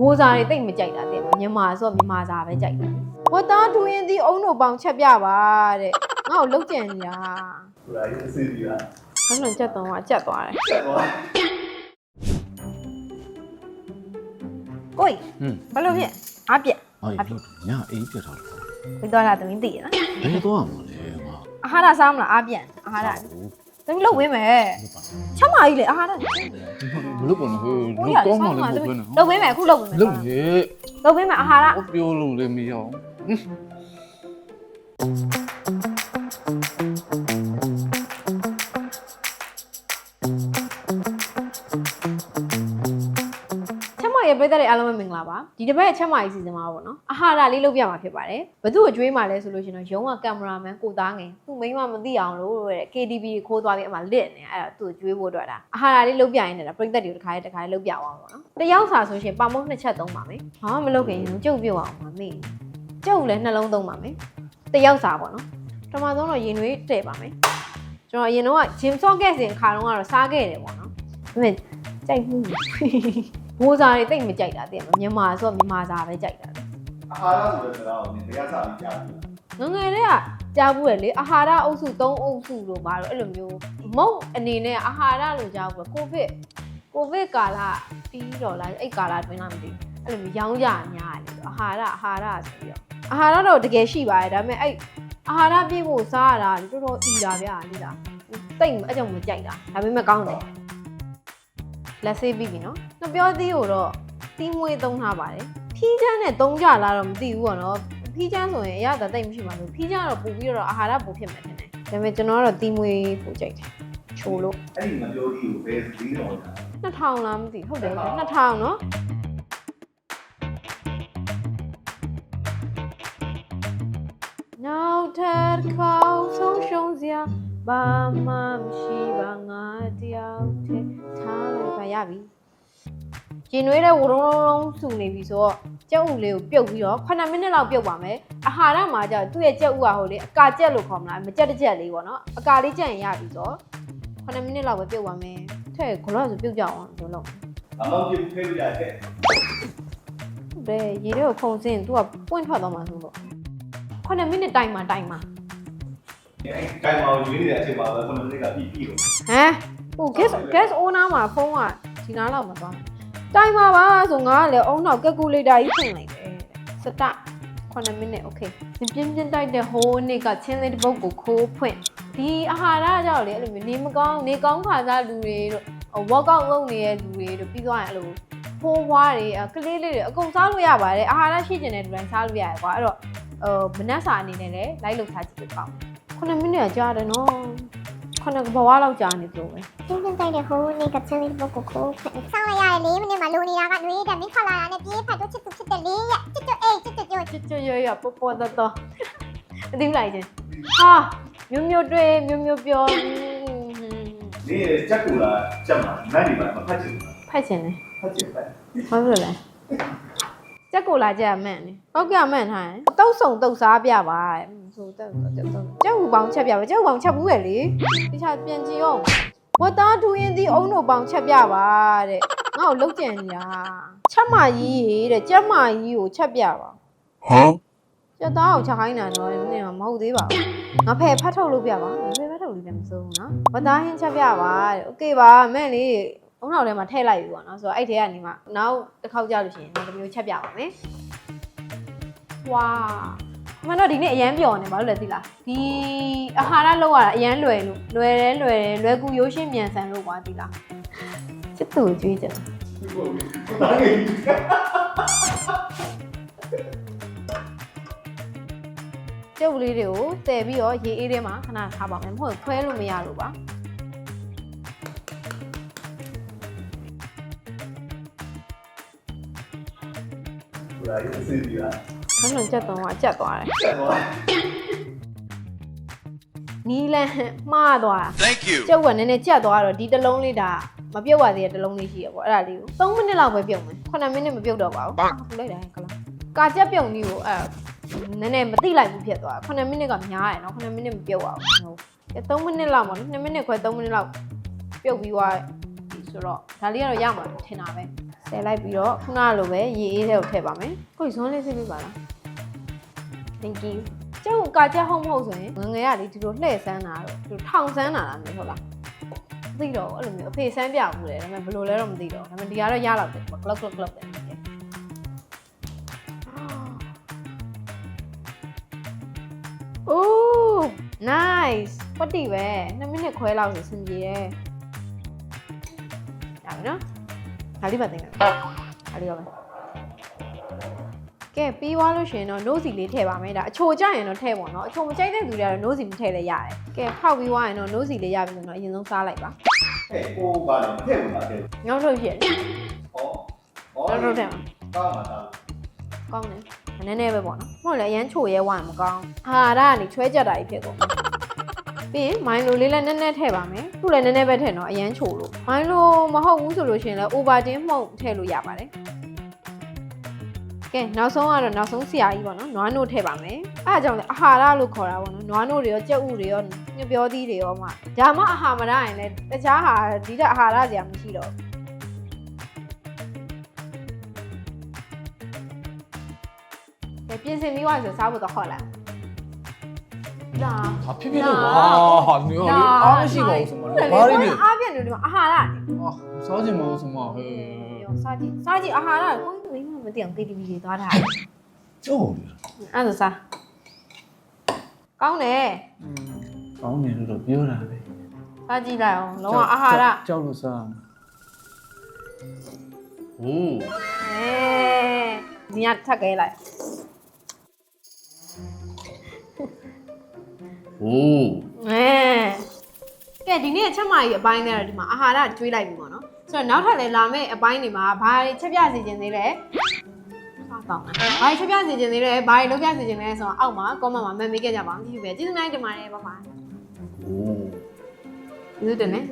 ဘိုးစားတွေတိတ်မကြိုက်တာတဲ့မြန်မာဆိုတော့မြန်မာစားပဲကြိုက်တယ်ဝတ်သားတူရင်ဒီအုံတို့ပေါင်ချက်ပြပါတဲ့ငါ့ကိုလုတ်ကြံနေတာဟိုလာရေးအစီအစီလားခဏကြက်တော့ကကြက်သွားတယ်ဆက်သွားကိုကြီးဟွန်းဘာလို့ဖြစ်အားပြက်အေးလို့ညအေးပြတ်တော့ဘယ်တော့လာသမီးသိရလားဘယ်တော့မှလဲငါအာဟာရစားမလားအားပြက်အာဟာရသမီးလုတ်ဝင်းမယ် ချက်မကြီးလေအာဟာရမလုပ်ပါနဲ့ဟဲ့ကိုလုကြီးပ်ကောင်းမှလည်းမဟုတ်ဘဲနဲ့လုတ်ဝင်းမယ်အခုလုတ်ဝင်းမယ်လုပ်လေလုတ်ဝင်းမယ်အာဟာရဟောပြောလို့လည်းမရအောင် ချက်မရဲ့ပြည်သက်တွေအားလုံးပဲမင်္ဂလာပါဒီတစ်ပတ်ချက်မကြီးစီစဉ်မှာပေါ့နော်အာဟာရလေးလုတ်ပြမှာဖြစ်ပါတယ်ဘသူ့ကိုကြွေးမှာလဲဆိုလို့ရှိရင်တော့ရုံးကကင်မရာမန်ကိုသားငယ်သူ့မိန်းမမသိအောင်လို့တဲ့ KTV ခိုးသွားပြီးအမှလစ်နေအဲ့ဒါသူ့ကိုကြွေးဖို့အတွက်တာအာဟာရလေးလုတ်ပြရင်လည်းပြည်သက်တွေကိုတစ်ခါလေးတစ်ခါလေးလုတ်ပြအောင်ပေါ့နော်တယောက်စာဆိုရှင်ပါမုတ်နှစ်ချက်သုံးပါမယ်ဘာမှမလုတ်ခင်ရင်ကျုပ်ပြုတ်အောင်ပါမေ့ကျုပ်လည်းနှလုံးသုံးပါမယ်တယောက်စာပေါ့နော်ပထမဆုံးတော့ရင်တွေးတဲ့ပါမယ်ကျွန်တော်အရင်တော့ဂျင်ဆော့ခဲ့စဉ်ခါတော့ကတော့စားခဲ့တယ်ပေါ့နော်ဒါပေမဲ့ကြိုက်မှု ဘိုးစားတွေတိတ်မကြိုက်တာတဲ့မြန်မာဆိုတော့မြန်မာစားပဲကြိုက်တာအာဟာရဆိုတဲ့စကားကိုနင်တရားစားပြီးကြားပြီငငယ်လေးကကြားဘူးရလေအာဟာရအုပ်စု၃အုပ်စုလို့ပါတော့အဲ့လိုမျိုးမုတ်အနေနဲ့အာဟာရလို့ကြားဘူးကိုဗစ်ကိုဗစ်ကာလပြီးတော့လားအဲ့ကာလတွင်းလားမသိဘူးအဲ့လိုမျိုးရောင်းကြများတယ်အာဟာရအာဟာရဆိုပြီးတော့အာဟာရတော့တကယ်ရှိပါတယ်ဒါပေမဲ့အဲ့အာဟာရပြည့်ဖို့စားရတာတော်တော်အီတာဗျာလေလားတိတ်အကြောင်မကြိုက်တာဒါပေမဲ့ကောင်းတယ် လက်ဆေးပြီးပြီနော်နှစ်ပြောသေးကိုတော့တီးမွေးသုံးထားပါတယ်ဖီးချမ်းနဲ့သုံးကြလားတော့မသိဘူးပေါ့နော်ဖီးချမ်းဆိုရင်အရသာတိတ်မရှိပါဘူးဖီးချမ်းကတော့ပူပြီးတော့အာဟာရပူဖြစ်မယ်ထင်တယ်ဒါပေမဲ့ကျွန်တော်ကတော့တီးမွေးပူကြိုက်တယ်ချိုလို့အဲ့ဒီမပြောကြီးကိုဘယ်ဒီတော့တာ2000လားမသိဟုတ်တယ်2000နော်နောက်ထပ်တစ်ခေါက်ဆုံးရှုံးစရာဘာမှမရှိပါငါတယောက်တည်းထားလို့ ပါရပြီကျင်နွေးတဲ့ဝရုံးလုံးစုနေပြီဆိုတော့ကြက်ဥလေးကိုပြုတ်ပြီးတော့9မိနစ်လောက်ပြုတ်ပါမယ်အာဟာရမှာကျတော့သူ့ရဲ့ကြက်ဥကဟိုလေအကာကြက်လို့ခေါ်မလားမကြက်တစ်ကြက်လေးပေါ့နော်အကာလေးကြက်ရင်ရပြီဆိုတော့9မိနစ်လောက်ပဲပြုတ်ပါမယ်ထဲဂလောဆိုပြုတ်ကြအောင်ပြောလို့အမောင်ပြခဲပြရတဲ့ဟုတ်တယ်ရေတွေကိုခုံစင်းသူကပွင့်ထွက်သွားမှာဆိုတော့9မိနစ်တိုင်မှာတိုင်မှာအဲ့ကိုင်မောင်ရွေးနေတဲ့အချိန်မှာပဲခုနကနေ့ကပြီးပြီးတော့ဟမ်ဟို gas gas owner မှာဖုန်းက ဒီနားလောက်မှာသွားတယ်တိုင်မှာပါဆိုငါကလည်းအုံနောက်ကယ်ကူလေတာကြီးဖွင့်လိုက်တယ်စတ9မိနစ်โอเคပြင်းပြင်းပြင်းတိုက်တဲ့ဟိုးနေ့ကချင်းလေးတစ်ပုတ်ကိုခိုးဖွင့်ဒီအာဟာရကြောင့်လေအဲ့လိုမျိုးနေမကောင်းနေကောင်းခါစားလူတွေတို့ workout လုပ်နေတဲ့လူတွေတို့ပြီးသွားရင်အဲ့လိုဖိုးဝါးတွေကလေးလေးတွေအကုန်စားလို့ရပါတယ်အာဟာရရှိကျင်တဲ့လူတိုင်းစားလို့ရတယ်ကွာအဲ့တော့ဟိုမနက်စာအနေနဲ့လည်းလိုက်လို့ထားကြည့်လို့ကောင်း9မိနစ်ကကြာတယ်နော် 9ကဘဝလောက်ကြာနေသလိုပဲကျင်းကျင်းတိုက်တဲ့ဟိုးနေကချင်လေးပုတ်ကိုခိုးဖက်ဆောင်းလိုက်ရတယ်လေးမိနစ်မှလိုနေတာကနှွေးတယ်မင်းထွက်လာတာနဲ့ပြေးဖက်တော့ချစ်သူဖြစ်တယ်လေးရဲ့ချစ်တူအေးချစ်တူကြိုးကျွတ်ကျွတ်ရရပေါ်ပေါ်တော့တော့အသိလိုက်တယ်ဟာမျိုးမျိုးတွေ့မျိုးမျိုးပြောနေချက်ကူလာချက်မှာနိုင်နေပါမဖတ်ချင်ဘူးဖတ်ချင်တယ်ဖတ်ချင်ပဲဘာဖြစ်လို့လဲ ကြက်ကိုလာကြက်အမှန်နေပောက်ကမှန်ထားရင်တုတ်ဆုံတုတ်စားပြပါဆိုတော့ကြက်ဟူပေါင်းချက်ပြပါကြက်ဟူပေါင်းချက်ဘူးရဲ့လေတခြားပြန်ကြည့်အောင်ဝတ်သားထူရင်ဒီအုံတို့ပေါင်းချက်ပြပါတဲ့ငါ့ကိုလုတ်ကြံနေတာချက်မကြီးရေတဲ့ကြက်မကြီးကိုချက်ပြပါ ဟမ် ကျက်သားကိုချက်ခိုင်းတာတော့နင်ကမဟုတ်သေးပါဘူးငါဖယ်ဖတ်ထုတ်လို့ပြပါဖယ်ဖတ်ထုတ်လို့ပြန်မစိုးဘူးနော်ဝတ်သားဟင်းချက်ပြပါတဲ့โอเคပါမဲ့လေ အုံနောက်ထဲမှာထည့်လိုက်ပြီပေါ့နော်ဆိုတော့အဲ့ထဲကနေမှနောက်တစ်ခေါက်ကြလို့ရှိရင်ဒီမျိုးချက်ပြပါမယ်ဝါမင်းတို့ဒီနေ့အရန်ပျော်နေဘာလို့လဲသိလားဒီအာဟာရလောက်ရတာအရန်လွယ်လို့လွယ်တယ်လွယ်တယ်လွယ်ကူရိုးရှင်းမြန်ဆန်လို့ကွာသိလားချစ်သူကိုကြွေးကြတယ်ဒါငယ်ကျုပ်လေးတွေကိုတည်ပြီးတော့ရေအေးထဲမှာခဏထားပါမယ်မဟုတ်ရင်ခွဲလို့မရလို့ပါ လာရေးအစီအစီလားခဏကြက်တော့ကကြက်သွားတယ်ဆက်သွားနီးလန်းမှားသွားတာ Thank you ကျုပ်ကနည်းနည်းကြက်သွားတော့ဒီတစ်လုံးလေးဒါမပြုတ်ပါသေးတဲ့တစ်လုံးလေးရှိရပေါ့အဲ့ဒါလေးကို3မိနစ်လောက်ပဲပြုတ်မယ်9မိနစ်မပြုတ်တော့ပါဘူးဟုတ်လိုက်တာကလားကာကြက်ပြုတ်နည်းကိုအဲ့နည်းနည်းမသိလိုက်ဘူးဖြစ်သွား9မိနစ်ကများတယ်နော်9မိနစ်မပြုတ်ပါဘူးဟုတ်3မိနစ်လောက်မဟုတ်2မိနစ်ခွဲ3မိနစ်လောက်ပြုတ်ပြီးသွားပြီ ဆိုတော့ဒါလေးကတော့ရမှာထင်တာပဲဆယ်လိုက်ပြီးတော့ခုနကလိုပဲရေအေးတဲ့ကိုထည့်ပါမယ်ကိုယ်ဇွန်းလေးစိတ်ပေးပါလား thank you ကျုပ်ကာကြဟုတ်မဟုတ်ဆိုရင်ငငယ်ကလေဒီလိုလှည့်ဆန်းတာတော့ဒီလိုထောင်ဆန်းတာလားမဟုတ်လားမသိတော့ဘူးအဲ့လိုမျိုးအဖေဆန်းပြဘူးလေဒါပေမဲ့ဘယ်လိုလဲတော့မသိတော့ဘူးဒါပေမဲ့ဒီကတော့ရတော့တယ် clock clock clock ပဲအိုး nice ပတ်တီပဲ2မိနစ်ခွဲလောက်ဆိုစင်ပြေတယ် ရပြီနော်ဒါလေးပါတင်တယ်ဒါလေးရောပဲကဲပြီးသွားလို့ရှရင်တော့ nose လေးထည့်ပါမယ်ဒါအချိုကြရင်တော့ထည့်ပါတော့အချိုမကြိုက်တဲ့သူတွေကတော့ nose မထည့်လည်းရတယ်ကဲဖောက်ပြီးသွားရင်တော့ nose လေးရပြီဆိုတော့အရင်ဆုံးစားလိုက်ပါဟဲ့ကိုပါလေထည့်ဝင်လာတယ်ငေါ့ထုတ်ရည်ဟောဟောတော့ထုတ်တယ်မှာကောင်းပါလားကောင်းတယ်နည်းနည်းပဲပေါ့နော်မဟုတ်လေအရန်ချိုရဲဝရင်မကောင်းအာဟာရကနေချွဲကြက်တာကြီးဖြစ်ကုန် ပြီးရင်မိုင်းလိုလေးလည်းနည်းနည်းထည့်ပါမယ်သူ့လည်းနည်းနည်းပဲထည့်တော့အရန်ချိုလို့မိုင်းလိုမဟုတ်ဘူးဆိုလို့ရှိရင်လည်း Ovaltine မှုန့်ထည့်လို့ရပါတယ်ကဲနောက်ဆုံးကတော့နောက်ဆုံးဆရာကြီးပေါ့နော်နွားနို့ထည့်ပါမယ်အဲအကြောင်းလေအာဟာရလို့ခေါ်တာပေါ့နော်နွားနို့တွေရောကြက်ဥတွေရောညပြောသီးတွေရောမှဒါမှအာဟာမရရင်လည်းတခြားဟာဒီတဲ့အာဟာရစရာမရှိတော့ဘူးကဲပြင်ဆင်ပြီးသွားပြီဆိုစားဖို့တော့ခေါ်လာ လာဟာဖြစ်ဖြစ်လို့ဟာဟာနေရောလေအားမရှိပါဘူးဆိုမှဘာရင်းလဲအားပြည့်နေဒီမှာအာဟာရအာစားချင်မလို့ဆိုမှဟဲ့ရောစားကြည့်စားကြည့်အာဟာရကိုကိုင်းမသိအောင်တေးတီဗီတွေသွားတာကျုပ်အဲ့ဒါစားကောင်းတယ်ကောင်းတယ်လို့တော့ပြောတာပဲစားကြည့်လိုက်အောင်လုံးဝအာဟာရကြောက်လို့စားဟိုးအဲဒီကထပ်ခဲလိုက် ဟိုးအဲကဲဒီနေ့ချက်မကြီးအပိုင်းနဲ့တော့ဒီမှာအာဟာရကျွေးလိုက်ပြီပေါ့နော်ဆိုတော့နောက်ထပ်လည်းလာမယ့်အပိုင်းတွေမှာဘာတွေချက်ပြစီခြင်းသေးလဲစားတော့ဘာတွေချက်ပြစီခြင်းသေးလဲဘာတွေလုပ်ပြစီခြင်းလဲဆိုတော့အောက်မှာ comment မှာမမေးခဲ့ကြပါအောင်ကြည့်ပြီပဲကျေးဇူးများတင်ပါတယ်ပါပါဟိုးကျေးဇူးတင်တယ်